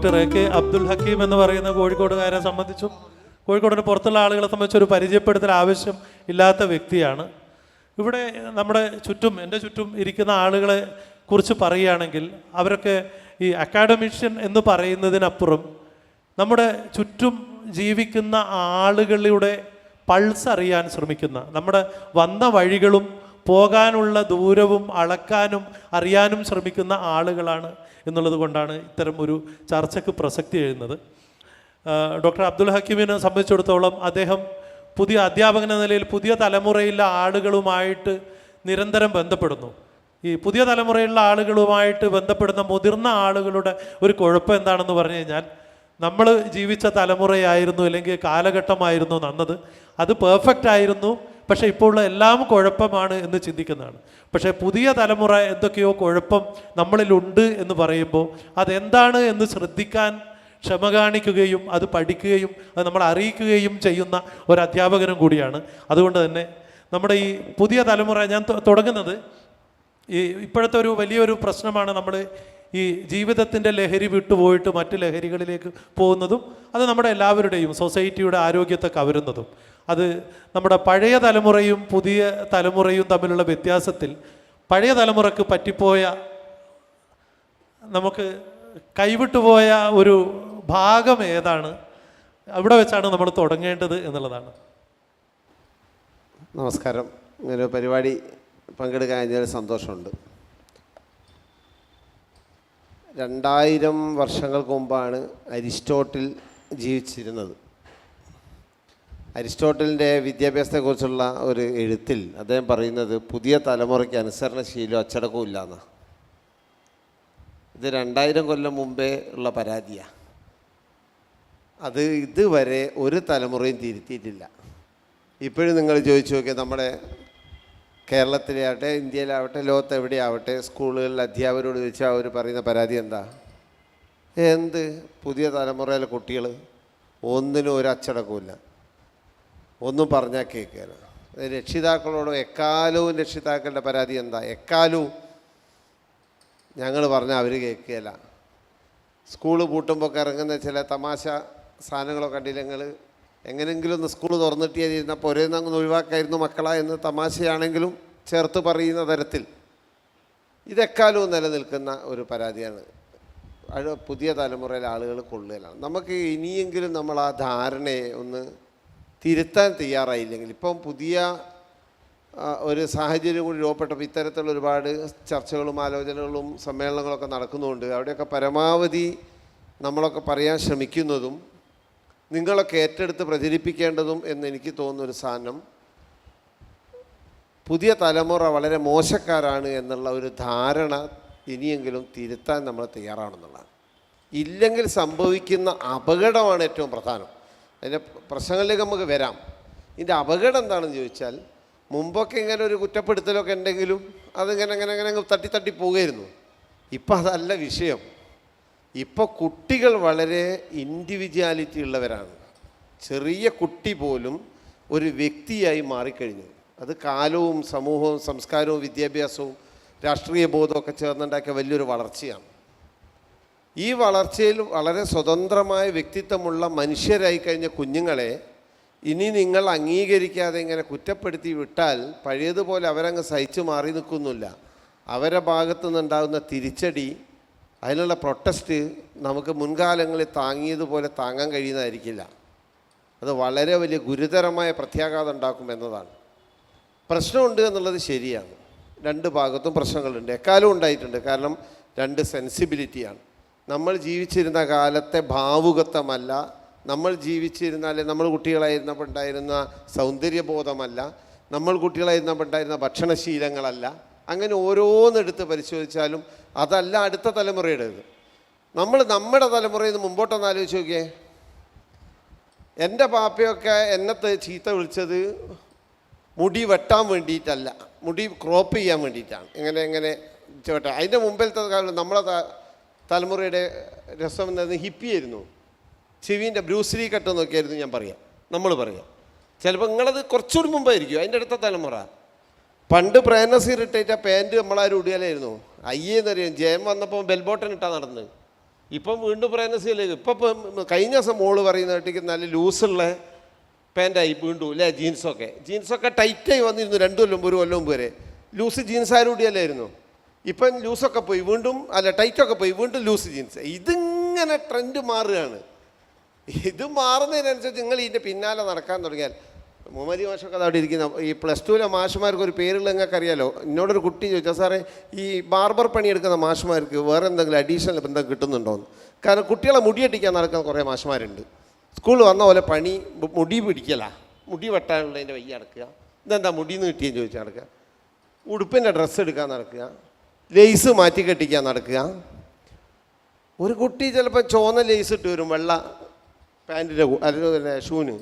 Doctor A K Abdul Hakeem എന്ന് പറയുന്ന കോഴിക്കോടുകാരെ സംബന്ധിച്ചും. കോഴിക്കോടിന് പുറത്തുള്ള ആളുകളെ സംബന്ധിച്ച് ഒരു പരിചയപ്പെടുത്തൽ ആവശ്യം ഇല്ലാത്ത വ്യക്തിയാണ്. ഇവിടെ നമ്മുടെ ചുറ്റും എന്റെ ചുറ്റും ഇരിക്കുന്ന ആളുകളെ കുറിച്ച് പറയുകയാണെങ്കിൽ അവരൊക്കെ ഈ അക്കാഡമിഷ്യൻ എന്ന് പറയുന്നതിനപ്പുറം നമ്മുടെ ചുറ്റും ജീവിക്കുന്ന ആളുകളുടെ പൾസ് അറിയാൻ ശ്രമിക്കുന്ന നമ്മുടെ വന്ന വഴികളും പോകാനുള്ള ദൂരവും അളക്കാനും അറിയാനും ശ്രമിക്കുന്ന ആളുകളാണ് എന്നുള്ളത് കൊണ്ടാണ് ഇത്തരം ഒരു ചർച്ചയ്ക്ക് പ്രസക്തി എഴുതുന്നത്. ഡോക്ടർ അബ്ദുൽ ഹക്കീമിനെ സംബന്ധിച്ചിടത്തോളം അദ്ദേഹം പുതിയ അധ്യാപകൻ എന്ന നിലയിൽ പുതിയ തലമുറയിലെ ആളുകളുമായിട്ട് നിരന്തരം ബന്ധപ്പെടുന്നു. ഈ പുതിയ തലമുറയിലുള്ള ആളുകളുമായിട്ട് ബന്ധപ്പെടുന്ന മുതിർന്ന ആളുകളുടെ ഒരു കുഴപ്പം എന്താണെന്ന് പറഞ്ഞു കഴിഞ്ഞാൽ നമ്മൾ ജീവിച്ച തലമുറയായിരുന്നു അല്ലെങ്കിൽ കാലഘട്ടമായിരുന്നു നന്നത് അത് പെർഫെക്റ്റ് ആയിരുന്നു. പക്ഷേ ഇപ്പോൾ ഉള്ള എല്ലാം കുഴപ്പമാണ് എന്ന് ചിന്തിക്കുന്നതാണ്. പക്ഷേ പുതിയ തലമുറ എന്തൊക്കെയോ കുഴപ്പം നമ്മളിലുണ്ട് എന്ന് പറയുമ്പോൾ അതെന്താണ് എന്ന് ശ്രദ്ധിക്കാൻ ക്ഷമ കാണിക്കുകയും അത് പഠിക്കുകയും അത് നമ്മൾ അറിയിക്കുകയും ചെയ്യുന്ന ഒരു അധ്യാപകനും കൂടിയാണ്. അതുകൊണ്ട് തന്നെ നമ്മുടെ ഈ പുതിയ തലമുറ ഞാൻ തുടങ്ങുന്നത് ഈ ഇപ്പോഴത്തെ ഒരു വലിയൊരു പ്രശ്നമാണ് നമ്മൾ ഈ ജീവിതത്തിന്റെ ലഹരി വിട്ടുപോയിട്ട് മറ്റ് ലഹരികളിലേക്ക് പോകുന്നതും അത് നമ്മുടെ എല്ലാവരുടെയും സൊസൈറ്റിയുടെ ആരോഗ്യത്തെ കവരുന്നതും. അത് നമ്മുടെ പഴയ തലമുറയും പുതിയ തലമുറയും തമ്മിലുള്ള വ്യത്യാസത്തിൽ പഴയ തലമുറയ്ക്ക് പറ്റിപ്പോയ നമുക്ക് കൈവിട്ടുപോയ ഒരു ഭാഗം ഏതാണ്? അവിടെ വെച്ചാണ് നമ്മൾ തുടങ്ങേണ്ടത് എന്നുള്ളതാണ്. നമസ്കാരം. ഇങ്ങനെ പരിപാടി പങ്കെടുക്കാൻ കഴിഞ്ഞതിൽ സന്തോഷമുണ്ട്. രണ്ടായിരം വർഷങ്ങൾക്ക് മുമ്പാണ് അരിസ്റ്റോട്ടിൽ ജീവിച്ചിരുന്നത്. അരിസ്റ്റോട്ടലിന്റെ വിദ്യാഭ്യാസത്തെക്കുറിച്ചുള്ള ഒരു എഴുത്തിൽ അദ്ദേഹം പറയുന്നത് പുതിയ തലമുറയ്ക്ക് അനുസരണശീലം അച്ചടക്കവും എന്നാണ് ഇത് രണ്ടായിരം കൊല്ലം മുമ്പേ ഉള്ള പരാതിയാണ് അത് ഇതുവരെ ഒരു തലമുറയും തിരുത്തിയിട്ടില്ല. ഇപ്പോഴും നിങ്ങൾ ചോദിച്ചു നോക്കിയാൽ നമ്മുടെ കേരളത്തിലെ ആവട്ടെ ഇന്ത്യയിലാവട്ടെ ലോകത്ത് എവിടെയാവട്ടെ സ്കൂളുകളിൽ അധ്യാപകരോട് ചോദിച്ചാൽ അവർ പറയുന്ന പരാതി എന്താ? എന്ത്? പുതിയ തലമുറയിലെ കുട്ടികൾ ഒന്നിനും ഒരു അച്ചടക്കമില്ല ഒന്നും പറഞ്ഞാൽ കേൾക്കുകയില്ല രക്ഷിതാക്കളോട് എക്കാലവും രക്ഷിതാക്കളുടെ പരാതി എന്താ? എക്കാലവും ഞങ്ങൾ പറഞ്ഞാൽ അവർ കേൾക്കുകയില്ല സ്കൂൾ പൂട്ടുമ്പോൾ ഇറങ്ങുന്ന ചില തമാശ സാധനങ്ങളൊക്കെ കണ്ടില്ലെങ്കിൽ എങ്ങനെങ്കിലും ഒന്ന് സ്കൂൾ തുറന്നിട്ടിരുന്ന ഒരേ അങ്ങ് ഒഴിവാക്കായിരുന്നു മക്കളാ എന്ന് തമാശയാണെങ്കിലും ചേർത്ത് പറയുന്ന തരത്തിൽ. ഇതെക്കാലവും നിലനിൽക്കുന്ന ഒരു പരാതിയാണ്. പുതിയ തലമുറയിലെ ആളുകൾ കൊള്ളുകയാണ് നമുക്ക് ഇനിയെങ്കിലും നമ്മൾ ആ ധാരണയെ ഒന്ന് തിരുത്താൻ തയ്യാറായില്ലെങ്കിൽ. ഇപ്പം പുതിയ ഒരു സാഹചര്യം കൂടി രൂപപ്പെട്ടപ്പോൾ ഇത്തരത്തിലുള്ള ഒരുപാട് ചർച്ചകളും ആലോചനകളും സമ്മേളനങ്ങളൊക്കെ നടക്കുന്നുണ്ട്. അവിടെയൊക്കെ പരമാവധി നമ്മളൊക്കെ പറയാൻ ശ്രമിക്കുന്നതും നിങ്ങളൊക്കെ ഏറ്റെടുത്ത് പ്രചരിപ്പിക്കേണ്ടതും എന്ന് എനിക്ക് തോന്നുന്ന ഒരു സാധനം പുതിയ തലമുറ വളരെ മോശക്കാരാണ് എന്നുള്ള ഒരു ധാരണ ഇനിയെങ്കിലും തിരുത്താൻ നമ്മൾ തയ്യാറാണെന്നുള്ളതാണ് ഇല്ലെങ്കിൽ സംഭവിക്കുന്ന അപകടമാണ് ഏറ്റവും പ്രധാനം. അതിന്റെ പ്രശ്നങ്ങളിലേക്ക് നമുക്ക് വരാം. ഇതിന്റെ അപകടം എന്താണെന്ന് ചോദിച്ചാൽ മുമ്പൊക്കെ ഇങ്ങനെ ഒരു കുറ്റപ്പെടുത്തലൊക്കെ ഉണ്ടെങ്കിലും അതിങ്ങനെ അങ്ങനെ അങ്ങനെ അങ്ങ് തട്ടി തട്ടി പോകുമായിരുന്നു. ഇപ്പം അതല്ല വിഷയം. ഇപ്പോൾ കുട്ടികൾ വളരെ ഇൻഡിവിജ്വാലിറ്റി ഉള്ളവരാണ്. ചെറിയ കുട്ടി പോലും ഒരു വ്യക്തിയായി മാറിക്കഴിഞ്ഞു. അത് കാലവും സമൂഹവും സംസ്കാരവും വിദ്യാഭ്യാസവും രാഷ്ട്രീയ ബോധമൊക്കെ ചേർന്നുണ്ടാക്കിയ വലിയൊരു വളർച്ചയാണ്. ഈ വളർച്ചയിൽ വളരെ സ്വതന്ത്രമായ വ്യക്തിത്വമുള്ള മനുഷ്യരായി കഴിഞ്ഞ കുഞ്ഞുങ്ങളെ ഇനി നിങ്ങൾ അംഗീകരിക്കാതെ ഇങ്ങനെ കുറ്റപ്പെടുത്തി വിട്ടാൽ പഴയതുപോലെ അവരങ്ങ് സഹിച്ചു മാറി നിൽക്കുന്നില്ല. അവരെ ഭാഗത്തു നിന്നുണ്ടാകുന്ന തിരിച്ചടി അതിനുള്ള പ്രൊട്ടസ്റ്റ് നമുക്ക് മുൻകാലങ്ങളിൽ താങ്ങിയതുപോലെ താങ്ങാൻ കഴിയുന്നതായിരിക്കില്ല. അത് വളരെ വലിയ ഗുരുതരമായ പ്രത്യാഘാതം ഉണ്ടാക്കും എന്നതാണ്. പ്രശ്നമുണ്ട് എന്നുള്ളത് ശരിയാണ്. രണ്ട് ഭാഗത്തും പ്രശ്നങ്ങളുണ്ട്. എക്കാലവും ഉണ്ടായിട്ടുണ്ട്. കാരണം രണ്ട് സെൻസിബിലിറ്റിയാണ് നമ്മൾ ജീവിച്ചിരുന്ന കാലത്തെ ഭാവുകത്വമല്ല നമ്മൾ ജീവിച്ചിരുന്ന അല്ലെങ്കിൽ നമ്മൾ കുട്ടികളായിരുന്നപ്പോൾ ഉണ്ടായിരുന്ന സൗന്ദര്യബോധമല്ല നമ്മൾ കുട്ടികളായിരുന്നപ്പോൾ ഉണ്ടായിരുന്ന ഭക്ഷണശീലങ്ങളല്ല അങ്ങനെ ഓരോന്നെടുത്ത് പരിശോധിച്ചാലും അതല്ല അടുത്ത തലമുറയുടേത് നമ്മൾ നമ്മുടെ തലമുറയിൽ നിന്ന് മുമ്പോട്ടൊന്ന് ആലോചിച്ച് നോക്കിയേ എന്റെ പാപ്പയൊക്കെ എന്നെ ചീത്ത വിളിച്ചത് മുടി വെട്ടാൻ വേണ്ടിയിട്ടല്ല മുടി ക്രോപ്പ് ചെയ്യാൻ വേണ്ടിയിട്ടാണ്. എങ്ങനെ എങ്ങനെ ചോട്ടെ അതിന്റെ മുമ്പിലത്തെ കാലം നമ്മളെ തലമുറയുടെ രസം എന്നത് ഹിപ്പിയായിരുന്നു. ചെവിന്റെ ബ്രൂസ്ലി കട്ട് നോക്കിയായിരുന്നു ഞാൻ പറയാം. നമ്മൾ പറയാം. ചിലപ്പോൾ നിങ്ങളത് കുറച്ചുകൂടി മുമ്പായിരിക്കും അതിന്റെ അടുത്ത തലമുറ. പണ്ട് പ്രേനസീർ ഇട്ടേറ്റ പാന്റ് നമ്മളാരും അയ്യേന്ന് അറിയാം. ജയം വന്നപ്പോൾ ബെൽബോട്ടൻ ഇട്ടാ നടന്ന്. ഇപ്പം വീണ്ടും പറയുന്ന സ്ഥിതിയിലേക്ക് ഇപ്പം കഴിഞ്ഞ ദിവസം മോൾ പറയുന്ന കേട്ടിക്ക് നല്ല ലൂസുള്ള പാന്റായി വീണ്ടും അല്ലേ ജീൻസൊക്കെ. ജീൻസൊക്കെ ടൈറ്റായി വന്നിരുന്നു രണ്ട് കൊല്ലം ഒരു കൊല്ലം വരെ. ലൂസ് ജീൻസ് ആരോടിയല്ലായിരുന്നു ഇപ്പം ലൂസൊക്കെ പോയി വീണ്ടും അല്ല ടൈറ്റൊക്കെ പോയി വീണ്ടും ലൂസ് ജീൻസ്. ഇതിങ്ങനെ ട്രെൻഡ് മാറുകയാണ്. ഇത് മാറുന്നതിനനുസരിച്ച് നിങ്ങൾ ഇതിന്റെ പിന്നാലെ നടക്കാൻ തുടങ്ങിയാൽ മുഹമ്മദി മാഷൊക്കെ അവിടെ ഇരിക്കുന്ന ഈ പ്ലസ് ടുവിലെ മാഷുമാർക്ക് ഒരു പേരുള്ള നിങ്ങൾക്ക് അറിയാലോ? എന്നോടൊരു കുട്ടി ചോദിച്ചാൽ സാറേ ഈ ബാർബർ പണിയെടുക്കുന്ന മാഷുമാർക്ക് വേറെ എന്തെങ്കിലും അഡീഷണൽ ബന്ധം കിട്ടുന്നുണ്ടോയെന്ന് കാരണം കുട്ടികളെ മുടിയടിക്കാൻ നടക്കുന്ന കുറേ മാഷുമാരുണ്ട്. സ്കൂളിൽ വന്ന പോലെ പണി മുടി പിടിക്കല. മുടി വെട്ടാനുള്ളതിന്റെ വയ്യ അടക്കുക ഇതെന്താ മുടിന്ന് കിട്ടിയെന്ന് ചോദിച്ചാൽ നടക്കുക. ഉടുപ്പിന്റെ ഡ്രസ്സ് എടുക്കാൻ നടക്കുക. ലേസ് മാറ്റി കെട്ടിക്കാൻ നടക്കുക. ഒരു കുട്ടി ചിലപ്പോൾ ചുവന്ന ലേസ് ഇട്ട് വരും വെള്ള പാന്റിന്റെ അല്ലെങ്കിൽ ഷൂന്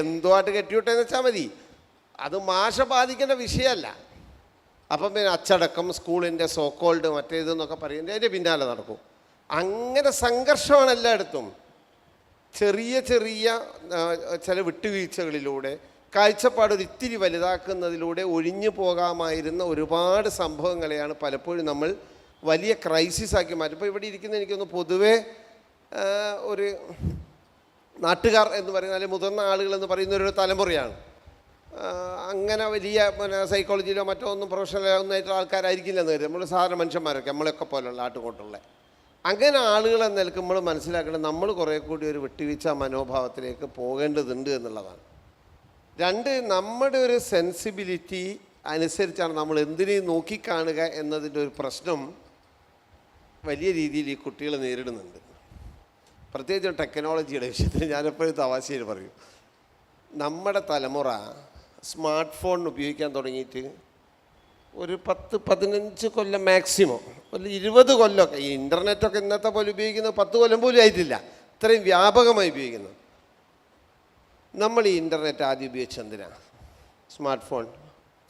എന്തോ ആയിട്ട് കെട്ടിവിട്ടെന്ന് വെച്ചാൽ മതി. അത് മാഷ ബാധിക്കേണ്ട വിഷയമല്ല. അപ്പം പിന്നെ അച്ചടക്കം സ്കൂളിന്റെ സോക്കോൾഡ് മറ്റേതെന്നൊക്കെ പറയുന്നത് അതിന്റെ പിന്നാലെ നടക്കും. അങ്ങനെ സംഘർഷമാണ് എല്ലായിടത്തും. ചെറിയ ചെറിയ ചില വിട്ടുവീഴ്ചകളിലൂടെ കാഴ്ചപ്പാട് ഒരു ഇത്തിരി വലുതാക്കുന്നതിലൂടെ ഒഴിഞ്ഞു പോകാമായിരുന്ന ഒരുപാട് സംഭവങ്ങളെയാണ് പലപ്പോഴും നമ്മൾ വലിയ ക്രൈസിസ് ആക്കി മാറ്റും. ഇപ്പോൾ ഇവിടെ ഇരിക്കുന്ന എനിക്കൊന്ന് പൊതുവേ ഒരു നാട്ടുകാർ എന്ന് പറയുന്ന അല്ലെങ്കിൽ മുതിർന്ന ആളുകൾ എന്ന് പറയുന്ന ഒരു തലമുറയാണ്. അങ്ങനെ വലിയ പിന്നെ സൈക്കോളജിയിലോ മറ്റോ ഒന്നും പ്രൊഫഷണലോ ആൾക്കാരായിരിക്കില്ല എന്ന് കരുതി. നമ്മൾ സാധാരണ മനുഷ്യന്മാരൊക്കെ നമ്മളെയൊക്കെ പോലുള്ള ആട്ടുകൊണ്ടുള്ള അങ്ങനെ ആളുകളെ നിൽക്കുമ്പോൾ മനസ്സിലാക്കേണ്ടത് നമ്മൾ കുറേ കൂടി ഒരു വിട്ടുവീഴ്ച മനോഭാവത്തിലേക്ക് പോകേണ്ടതുണ്ട് എന്നുള്ളതാണ്. രണ്ട് നമ്മുടെ ഒരു സെൻസിബിലിറ്റി അനുസരിച്ചാണ് നമ്മൾ എന്തിനേയും നോക്കിക്കാണുക എന്നതിന്റെ ഒരു പ്രശ്നം വലിയ രീതിയിൽ ഈ കുട്ടികൾ നേരിടുന്നുണ്ട്. പ്രത്യേകിച്ചും ടെക്നോളജിയുടെ വിഷയത്തിൽ ഞാനെപ്പോഴും തവാശയിൽ പറയും. നമ്മുടെ തലമുറ സ്മാർട്ട് ഫോൺ ഉപയോഗിക്കാൻ തുടങ്ങിയിട്ട് ഒരു പത്ത് പതിനഞ്ച് കൊല്ലം മാക്സിമം ഒരു ഇരുപത് കൊല്ലമൊക്കെ ഈ ഇന്റർനെറ്റൊക്കെ ഇന്നത്തെ പോലെ ഉപയോഗിക്കുന്നത് പത്ത് കൊല്ലം പോലും ആയിട്ടില്ല. ഇത്രയും വ്യാപകമായി ഉപയോഗിക്കുന്നു. നമ്മൾ ഈ ഇന്റർനെറ്റ് ആദ്യം ഉപയോഗിച്ച് എന്തിനാ? സ്മാർട്ട് ഫോൺ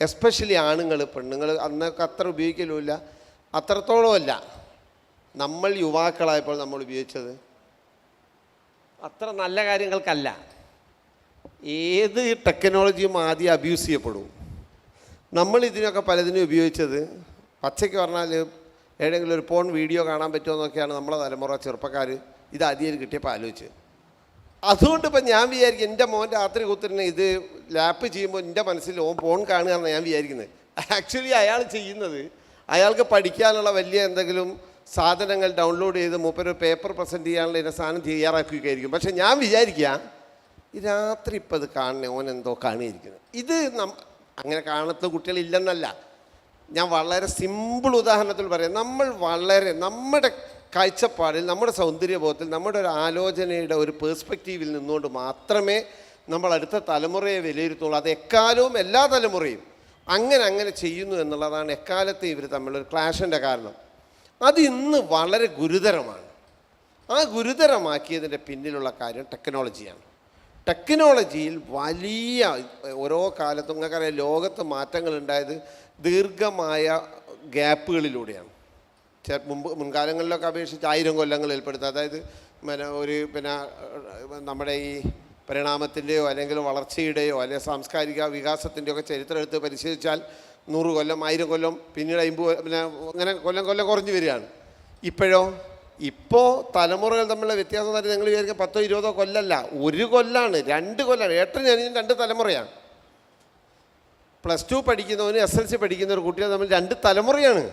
എസ്പെഷ്യലി ആണുങ്ങൾ പെണ്ണുങ്ങൾ അന്നൊക്കെ അത്ര ഉപയോഗിക്കലുമില്ല. അത്രത്തോളം അല്ല. നമ്മൾ യുവാക്കളായപ്പോൾ നമ്മൾ ഉപയോഗിച്ചത്. അത്ര നല്ല കാര്യങ്ങൾക്കല്ല. ഏത് ടെക്നോളജിയും ആദ്യം അബ്യൂസ് ചെയ്യപ്പെടും. നമ്മൾ ഇതിനൊക്കെ പലതിനും ഉപയോഗിച്ചത്. പച്ചയ്ക്ക് പറഞ്ഞാൽ ഏതെങ്കിലും ഒരു ഫോൺ വീഡിയോ കാണാൻ പറ്റുമോ എന്നൊക്കെയാണ് നമ്മളെ തലമുറ ചെറുപ്പക്കാർ ഇത് ആദ്യം കിട്ടിയപ്പോൾ ആലോചിച്ച് അതുകൊണ്ട് ഇപ്പം ഞാൻ വിചാരിക്കും എന്റെ മോൻ രാത്രി കുത്തിരുന്ന് ഇത് ലാപ്പ് ചെയ്യുമ്പോൾ എന്റെ മനസ്സിൽ ഓൻ ഫോൺ കാണുക എന്നാണ് ഞാൻ വിചാരിക്കുന്നത്. ആക്ച്വലി അയാൾ ചെയ്യുന്നത് അയാൾക്ക് പഠിക്കാനുള്ള വലിയ എന്തെങ്കിലും സാധനങ്ങൾ ഡൗൺലോഡ് ചെയ്ത് മൂപ്പര് പേപ്പർ പ്രസന്റ് ചെയ്യാനുള്ള എന്റെ സാധനം തയ്യാറാക്കുകയായിരിക്കും. പക്ഷേ ഞാൻ വിചാരിക്കുക രാത്രി ഇപ്പം ഇത് കാണണേ ഓൻ എന്തോ കാണിയിരിക്കുന്നത് ഇത് നം അങ്ങനെ കാണാത്ത കുട്ടികളില്ലെന്നല്ല. ഞാൻ വളരെ സിമ്പിൾ ഉദാഹരണത്തിൽ പറയാം. നമ്മൾ വളരെ നമ്മുടെ കാഴ്ചപ്പാടിൽ നമ്മുടെ സൗന്ദര്യബോധത്തിൽ നമ്മുടെ ഒരു ആലോചനയുടെ ഒരു പേഴ്സ്പെക്റ്റീവിൽ നിന്നുകൊണ്ട് മാത്രമേ നമ്മൾ അടുത്ത തലമുറയെ വിലയിരുത്തുള്ളൂ. അത് എക്കാലവും എല്ലാ തലമുറയും അങ്ങനെ അങ്ങനെ ചെയ്യുന്നു എന്നുള്ളതാണ് എക്കാലത്തെ ഇവർ തമ്മിലൊരു ക്ലാഷിന്റെ കാരണം. അത് ഇന്ന് വളരെ ഗുരുതരമാണ്. ആ ഗുരുതരമാക്കിയതിന്റെ പിന്നിലുള്ള കാര്യം ടെക്നോളജിയാണ്. ടെക്നോളജിയിൽ വലിയ ഓരോ കാലത്തും നിങ്ങൾക്കറിയാം ലോകത്ത് മാറ്റങ്ങൾ ഉണ്ടായത് ദീർഘമായ ഗ്യാപ്പുകളിലൂടെയാണ്. മുമ്പ് മുൻകാലങ്ങളിലൊക്കെ അപേക്ഷിച്ച് ആയിരം കൊല്ലങ്ങൾ ഏർപ്പെടുത്തുക അതായത് പിന്നെ ഒരു പിന്നെ നമ്മുടെ ഈ പരിണാമത്തിന്റെയോ അല്ലെങ്കിൽ വളർച്ചയുടെയോ അല്ലെങ്കിൽ സാംസ്കാരിക വികാസത്തിന്റെയോ ഒക്കെ ചരിത്രം എടുത്ത് പരിശോധിച്ചാൽ നൂറ് കൊല്ലം ആയിരം കൊല്ലം പിന്നീട് അമ്പത് പിന്നെ അങ്ങനെ കൊല്ലം കൊല്ലം കുറഞ്ഞു വരികയാണ്. ഇപ്പോഴോ? ഇപ്പോൾ തലമുറകൾ തമ്മിലുള്ള വ്യത്യാസം തന്നെ നിങ്ങൾ വിചാരിക്കുക പത്തോ ഇരുപതോ കൊല്ലമല്ല ഒരു കൊല്ലാണ്. രണ്ട് കൊല്ലാണ്. ഏട്ടൻ ഞാനും രണ്ട് തലമുറയാണ്. പ്ലസ് ടു പഠിക്കുന്നവനും എസ് എൽ സി പഠിക്കുന്ന ഒരു കുട്ടികൾ തമ്മിൽ രണ്ട് തലമുറയാണ്.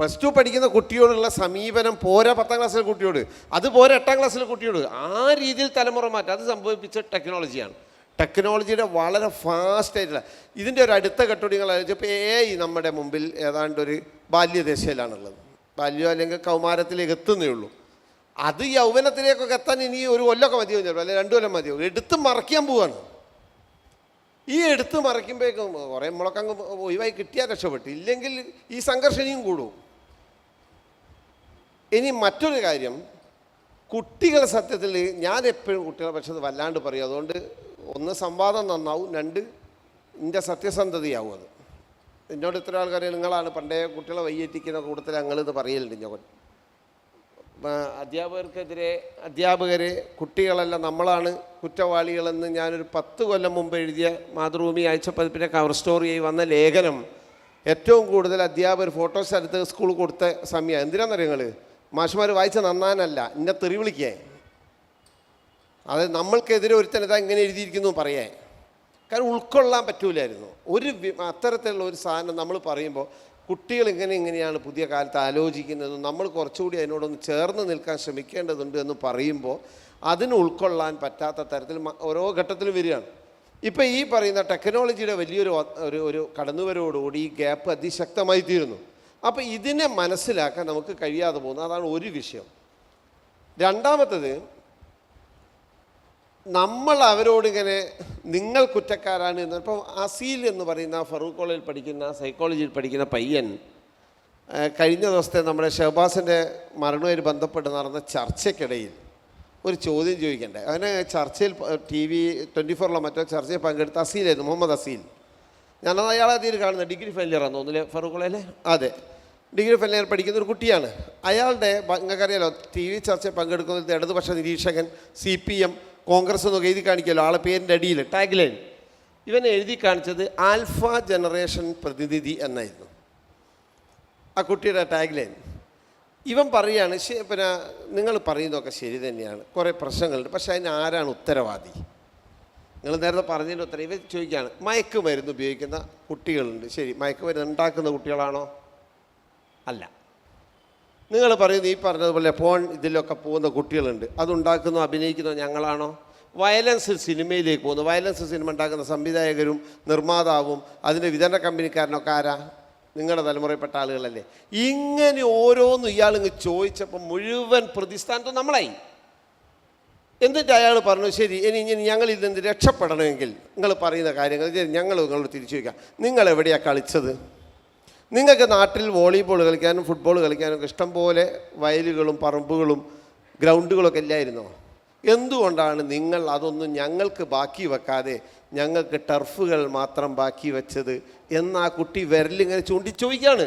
പ്ലസ് ടു പഠിക്കുന്ന കുട്ടിയോടുള്ള സമീപനം പോരാ പത്താം ക്ലാസ്സിലെ കുട്ടിയോട്. അത് പോരാ എട്ടാം ക്ലാസ്സിലെ കുട്ടിയോട്. ആ രീതിയിൽ തലമുറ മാറ്റം. അത് സംഭവിപ്പിച്ച ടെക്നോളജിയാണ് ടെക്നോളജിയുടെ വളരെ ഫാസ്റ്റ് ആയിട്ടുള്ള ഇതിന്റെ ഒരു അടുത്ത ഘട്ടോടികൾ ആലോചിച്ചപ്പോൾ ഏ നമ്മുടെ മുമ്പിൽ ഏതാണ്ട് ഒരു ബാല്യദശയിലാണുള്ളത്. ബാല്യം അല്ലെങ്കിൽ കൗമാരത്തിലേക്ക് എത്തുന്നേ ഉള്ളൂ. അത് യൗവനത്തിലേക്കൊക്കെ എത്താൻ ഇനി ഒരു കൊല്ലമൊക്കെ മതിയോ ചിലപ്പോൾ അല്ലെങ്കിൽ രണ്ട് കൊല്ലം മതിയോ? എടുത്ത് മറയ്ക്കാൻ പോവാണ്. ഈ എടുത്ത് മറയ്ക്കുമ്പോഴേക്കും കുറേ മുളക്കങ്ങ് ഒഴിവായി കിട്ടിയാൽ രക്ഷപ്പെട്ടു. ഇല്ലെങ്കിൽ ഈ സംഘർഷം ഇനിയും കൂടും. ഇനി മറ്റൊരു കാര്യം. കുട്ടികൾ സത്യത്തിൽ ഞാൻ എപ്പോഴും കുട്ടികളെ പക്ഷെ വല്ലാണ്ട് പറയും. അതുകൊണ്ട് ഒന്ന് സംവാദം നന്നാവും. രണ്ട് എന്റെ സത്യസന്ധതയാവും അത്. എന്നോട് ഇത്ര ആൾക്കാർ നിങ്ങളാണ് പണ്ടേ കുട്ടികളെ വയ്യേറ്റിക്കുന്ന കൂട്ടത്തിൽ ഞങ്ങളിത് പറയലുണ്ട് ഞാൻ അധ്യാപകർക്കെതിരെ അധ്യാപകരെ കുട്ടികളല്ല നമ്മളാണ് കുറ്റവാളികളെന്ന് ഞാനൊരു പത്ത് കൊല്ലം മുമ്പ് എഴുതിയ മാതൃഭൂമി ആഴ്ചപ്പതിപ്പിന്റെ കവർ സ്റ്റോറിയായി വന്ന ലേഖനം ഏറ്റവും കൂടുതൽ അധ്യാപകർ ഫോട്ടോസ് എടുത്ത് സ്കൂൾ കൊടുത്ത സമയം എന്തിനാണെന്നറിയോ നിങ്ങൾ മാഷുമാർ വായിച്ച നന്നാനല്ല എന്നെ തെറി വിളിക്കേ അത് നമ്മൾക്കെതിരെ ഒരുത്തൻ ഇങ്ങനെ എഴുതിയിരിക്കുന്നു പറയേ. കാരണം ഉൾക്കൊള്ളാൻ പറ്റൂലായിരുന്നു. ഒരു അത്തരത്തിലുള്ള ഒരു സാധനം നമ്മൾ പറയുമ്പോൾ കുട്ടികൾ ഇങ്ങനെ ഇങ്ങനെയാണ് പുതിയ കാലത്ത് ആലോചിക്കുന്നത് നമ്മൾ കുറച്ചുകൂടി അതിനോടൊന്ന് ചേർന്ന് നിൽക്കാൻ ശ്രമിക്കേണ്ടതുണ്ട് എന്ന് പറയുമ്പോൾ അതിന് ഉൾക്കൊള്ളാൻ പറ്റാത്ത തരത്തിൽ ഓരോ ഘട്ടത്തിലും വരികയാണ്. ഇപ്പം ഈ പറയുന്ന ടെക്നോളജിയുടെ വലിയൊരു ഒരു ഒരു കടന്നുവരവോടുകൂടി ഈ ഗ്യാപ്പ് അതിശക്തമായി തീരുന്നു. അപ്പോൾ ഇതിനെ മനസ്സിലാക്കാൻ നമുക്ക് കഴിയാതെ പോകുന്നത് അതാണ് ഒരു വിഷയം. രണ്ടാമത്തത് നമ്മൾ അവരോടിങ്ങനെ നിങ്ങൾ കുറ്റക്കാരാണ് എന്ന് ഇപ്പം അസീൽ എന്ന് പറയുന്ന ഫറൂഖ് കോളേജിൽ പഠിക്കുന്ന സൈക്കോളജിയിൽ പഠിക്കുന്ന പയ്യൻ കഴിഞ്ഞ ദിവസത്തെ നമ്മുടെ ഷഹബാസിന്റെ മരണവുമായി ബന്ധപ്പെട്ട് നടന്ന ചർച്ചയ്ക്കിടയിൽ ഒരു ചോദ്യം ചോദിക്കണ്ടേ? അവന് ചർച്ചയിൽ ടി വി ട്വന്റി ഫോറിലോ മറ്റോ ചർച്ചയിൽ പങ്കെടുത്ത അസീലായിരുന്നു മുഹമ്മദ് അസീൽ. ഞാനത് അയാളെ തീരെ കാണുന്നത് ഡിഗ്രി ഫെയിലിയറാന്ന് തോന്നുന്നില്ലേ ഫറൂഖ് കോളേജിലെ അതെ. ഡിഗ്രി ഫെയിലിയർ പഠിക്കുന്ന ഒരു കുട്ടിയാണ്. അയാളുടെ നിങ്ങൾക്കറിയാലോ ടി വി ചർച്ചയിൽ പങ്കെടുക്കുന്ന ഇടതുപക്ഷ നിരീക്ഷകൻ സി പി എം കോൺഗ്രസ് എന്നൊക്കെ എഴുതി കാണിക്കുമല്ലോ ആളെ പേരിന്റെ അടിയിൽ ടാഗ് ലൈൻ ഇവൻ എഴുതി കാണിച്ചത് ആൽഫ ജനറേഷൻ പ്രതിനിധി എന്നായിരുന്നു. ആ കുട്ടിയുടെ ടാഗ് ലൈൻ ഇവൻ പറയുകയാണ് പിന്നെ നിങ്ങൾ പറയുന്നതൊക്കെ ശരി തന്നെയാണ്. കുറേ പ്രശ്നങ്ങളുണ്ട് പക്ഷേ അതിന് ആരാണ് ഉത്തരവാദി? നിങ്ങൾ നേരത്തെ പറഞ്ഞതിന്റെ ഉത്തരം ഇവർ ചോദിക്കുകയാണ് മയക്കുമരുന്ന് ഉപയോഗിക്കുന്ന കുട്ടികളുണ്ട്. ശരി മയക്കുമരുന്ന് ഉണ്ടാക്കുന്ന കുട്ടികളാണോ? അല്ല. നിങ്ങൾ പറയുന്നു ഈ പറഞ്ഞതുപോലെ ഫോൺ ഇതിലൊക്കെ പോകുന്ന കുട്ടികളുണ്ട്. അതുണ്ടാക്കുന്നോ അഭിനയിക്കുന്നോ ഞങ്ങളാണോ? വയലൻസ് സിനിമയിലേക്ക് പോകുന്നു. വയലൻസ് സിനിമ ഉണ്ടാക്കുന്ന സംവിധായകരും നിർമ്മാതാവും അതിന്റെ വിതരണ കമ്പനിക്കാരനൊക്കെ ആരാ? നിങ്ങളുടെ തലമുറയിൽപ്പെട്ട ആളുകളല്ലേ. ഇങ്ങനെ ഓരോന്നും ഇയാളിങ്ങ് ചോദിച്ചപ്പോൾ മുഴുവൻ പ്രതിസ്ഥാനത്തും നമ്മളായി. എന്നിട്ട് അയാൾ പറഞ്ഞു ശരി ഇനി ഇനി ഞങ്ങൾ ഇതിന് രക്ഷപ്പെടണമെങ്കിൽ നിങ്ങൾ പറയുന്ന കാര്യങ്ങൾ ഞങ്ങൾ നിങ്ങളോട് തിരിച്ചു വയ്ക്കാം നിങ്ങൾ എവിടെയാണ് കളിച്ചത്? നിങ്ങൾക്ക് നാട്ടിൽ വോളിബോൾ കളിക്കാനും ഫുട്ബോൾ കളിക്കാനും ഒക്കെ ഇഷ്ടം പോലെ വയലുകളും പറമ്പുകളും ഗ്രൗണ്ടുകളൊക്കെ ഇല്ലായിരുന്നോ? എന്തുകൊണ്ടാണ് നിങ്ങൾ അതൊന്നും ഞങ്ങൾക്ക് ബാക്കി വെക്കാതെ ഞങ്ങൾക്ക് ടർഫുകൾ മാത്രം ബാക്കി വെച്ചത്? എന്ന് ആ കുട്ടി വിരലിങ്ങനെ ചൂണ്ടി ചോദിക്കുകയാണ്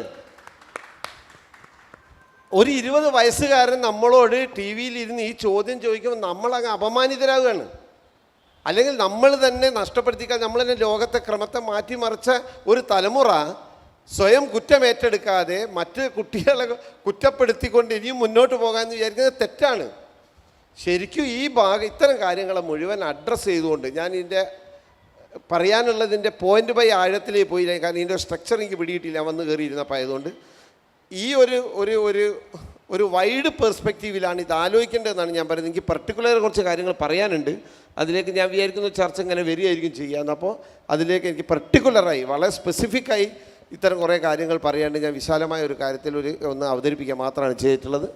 ഒരു ഇരുപത് വയസ്സുകാരൻ നമ്മളോട് ടി വിയിൽ ഇരുന്ന് ഈ ചോദ്യം ചോദിക്കുമ്പോൾ നമ്മളങ്ങ് അപമാനിതരാകുകയാണ്. അല്ലെങ്കിൽ നമ്മൾ തന്നെ നഷ്ടപ്പെടുത്തിക്കാൻ നമ്മൾ തന്നെ ലോകത്തെ ക്രമത്തെ മാറ്റിമറിച്ച ഒരു തലമുറ സ്വയം കുറ്റമേറ്റെടുക്കാതെ മറ്റ് കുട്ടികളെ കുറ്റപ്പെടുത്തിക്കൊണ്ട് ഇനിയും മുന്നോട്ട് പോകാമെന്ന് വിചാരിക്കുന്നത് തെറ്റാണ്. ശരിക്കും ഈ ഭാഗം ഇത്തരം കാര്യങ്ങളെ മുഴുവൻ അഡ്രസ്സ് ചെയ്തുകൊണ്ട് ഞാൻ ഇതിന്റെ പറയാനുള്ളതിന്റെ പോയിന്റ് ബൈ ആഴത്തിലേക്ക് പോയില്ല. കാരണം ഇതിന്റെ സ്ട്രക്ചർ എനിക്ക് പിടിയിട്ടില്ല വന്ന് കയറിയിരുന്നപ്പോൾ ആയതുകൊണ്ട് ഈ ഒരു ഒരു ഒരു ഒരു വൈഡ് പെർസ്പെക്റ്റീവിലാണ് ഇത് ആലോചിക്കേണ്ടതെന്നാണ് ഞാൻ പറയുന്നത്. എനിക്ക് പർട്ടിക്കുലർ കുറച്ച് കാര്യങ്ങൾ പറയാനുണ്ട്. അതിലേക്ക് ഞാൻ വിചാരിക്കുന്ന ചർച്ച ഇങ്ങനെ വരികയായിരിക്കും ചെയ്യാമെന്ന് അപ്പോൾ അതിലേക്ക് എനിക്ക് പർട്ടിക്കുലറായി വളരെ സ്പെസിഫിക്കായി ഇത്തരം കുറേ കാര്യങ്ങൾ പറയാണ്ട് ഞാൻ വിശാലമായ ഒരു കാര്യത്തിൽ ഒരു ഒന്ന് അവതരിപ്പിക്കുക മാത്രമാണ് ചെയ്തിട്ടുള്ളത്.